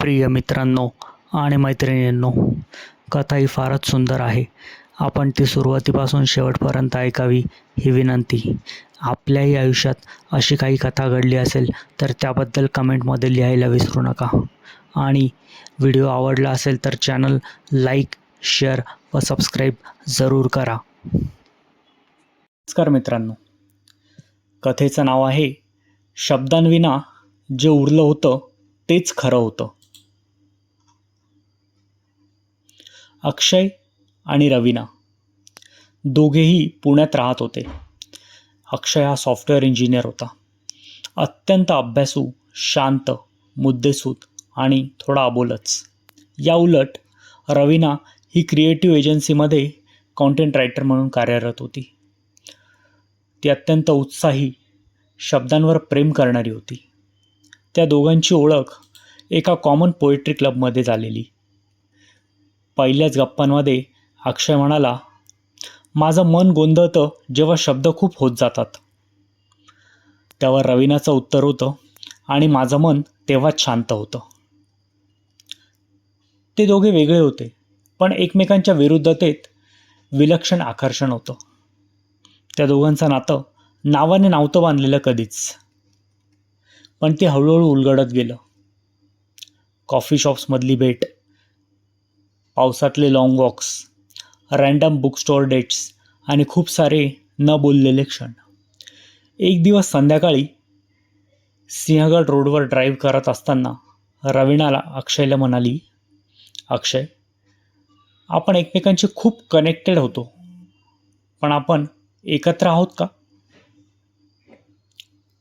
प्रिय मित्रांनो आणि मैत्रिणींनो कथा ही फारच सुंदर आहे. आपण ती सुरुवातीपासून शेवटपर्यंत ऐकावी ही विनंती. आपल्याही आयुष्यात अशी काही कथा घडली असेल तर त्याबद्दल कमेंटमध्ये लिहायला विसरू नका. आणि व्हिडिओ आवडला असेल तर चॅनल लाईक शेअर व सबस्क्राईब जरूर करा. नमस्कार मित्रांनो. कथेचं नाव आहे शब्दांविना जे उरलं होतं तेच खरं होतं. अक्षय आणि रवीना. दोघेही पुण्यात राहत होते. अक्षय हा सॉफ्टवेअर इंजिनियर होता. अत्यंत अभ्यासू शांत मुद्देसूद आणि थोडा अबोलच. या उलट रवीना ही क्रिएटिव्ह एजन्सीमध्ये कॉन्टेंट रायटर म्हणून कार्यरत होती. ती अत्यंत उत्साही शब्दांवर प्रेम करणारी होती. त्या दोघांची ओळख एका कॉमन पोएट्री क्लबमध्ये झालेली. पहिल्याच गप्पांमध्ये अक्षय म्हणाला माझं मन गोंधळतं जेव्हा शब्द खूप होत जातात. त्यावर रवीनाचं उत्तर होतं आणि माझं मन तेव्हाच शांत होतं. ते दोघे वेगळे होते पण एकमेकांच्या विरुद्धतेत विलक्षण आकर्षण होतं. त्या दोघांचं नातं नावाने नावतं बांधलेलं कधीच. पण ते हळूहळू उलगडत गेलं. कॉफी शॉप्समधली भेट पावसातले long walks random book store dates आणि खूप सारे न बोललेले क्षण. एक दिवस संध्याकाळी सिंहगड रोडवर ड्राईव्ह करत असताना रवीणाला अक्षयला म्हणाली अक्षय आपण एकमेकांशी खूप कनेक्टेड होतो पण आपण एकत्र आहोत का?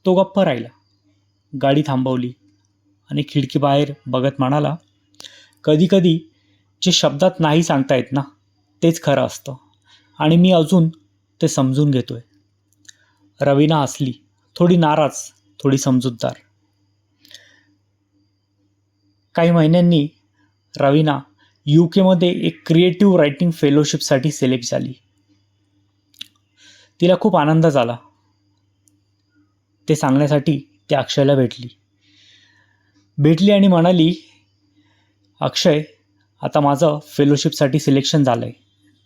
तो गप्प राहिला. गाडी थांबवली आणि खिडकीबाहेर बघत म्हणाला कधीकधी जे शब्दात नाही सांगता येत ना तेच खरं असतं. आणि मी अजून ते समजून घेतो आहे रवीना असली थोडी नाराज थोडी समजूतदार. काही महिन्यांनी रवीना यू केमध्ये एक क्रिएटिव्ह रायटिंग फेलोशिपसाठी सिलेक्ट झाली. तिला खूप आनंद झाला. ते सांगण्यासाठी ती अक्षयला भेटली. भेटली आणि म्हणाली अक्षय आता माझं फेलोशिपसाठी सिलेक्शन झालं आहे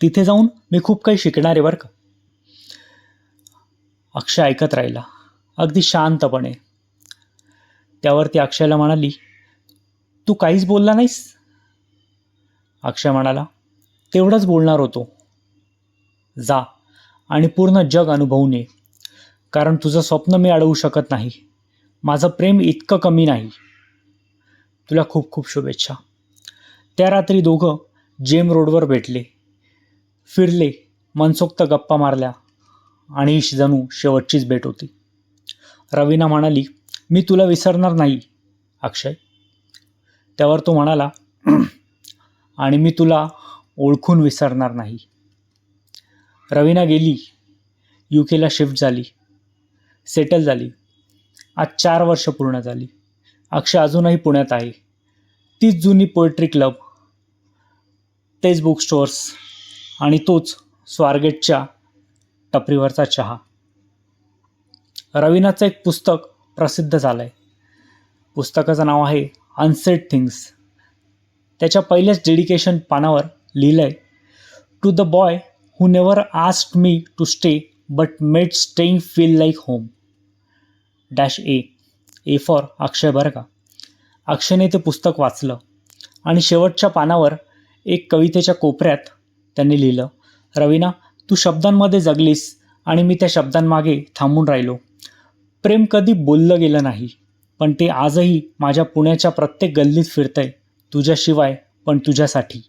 तिथे जाऊन मी खूप काही शिकणार आहे बरं का. अक्षय ऐकत राहिला. अगदी शांतपणे. त्यावर ती अक्षयला म्हणाली तू काहीच बोलला नाहीस? अक्षय म्हणाला तेवढंच बोलणार होतो. जा आणि पूर्ण जग अनुभवून ये. कारण तुझं स्वप्न मी अडवू शकत नाही. माझं प्रेम इतकं कमी नाही. तुला खूप खूप शुभेच्छा. त्या रात्री दोघं जेम रोडवर भेटले. फिरले मनसोक्त गप्पा मारल्या आणि जणू शेवटचीच भेट होती. रवीना म्हणाली मी तुला विसरणार नाही अक्षय. त्यावर तो म्हणाला आणि मी तुला ओळखून विसरणार नाही. रवीना गेली. यू केला शिफ्ट झाली. सेटल झाली. आज चार वर्ष पूर्ण झाली. अक्षय अजूनही पुण्यात आहे. तीच जुनी पोएट्री क्लब तेच बुक स्टोअर्स आणि तोच स्वारगेटच्या टपरीवरचा चहा. रवीनाचं एक पुस्तक प्रसिद्ध झालं आहे पुस्तकाचं नाव आहे अनसेट थिंग्स त्याच्या पहिल्याच डेडिकेशन पानावर लिहिलं आहे to the boy who never ask me to stay but made staying feel like home dash A A for Akshay बरं का अक्षयने ते पुस्तक वाचलं आणि शेवटच्या पानावर एक कवितेच्या कोपऱ्यात त्यांनी लिहिलं रवीना तू शब्दांमध्ये जगलीस आणि मी त्या शब्दांमागे थांबून राहिलो. प्रेम कधी बोललं गेलं नाही पण ते आजही माझ्या पुण्याच्या प्रत्येक गल्लीत फिरतंय तुझ्याशिवाय पण तुझ्यासाठी.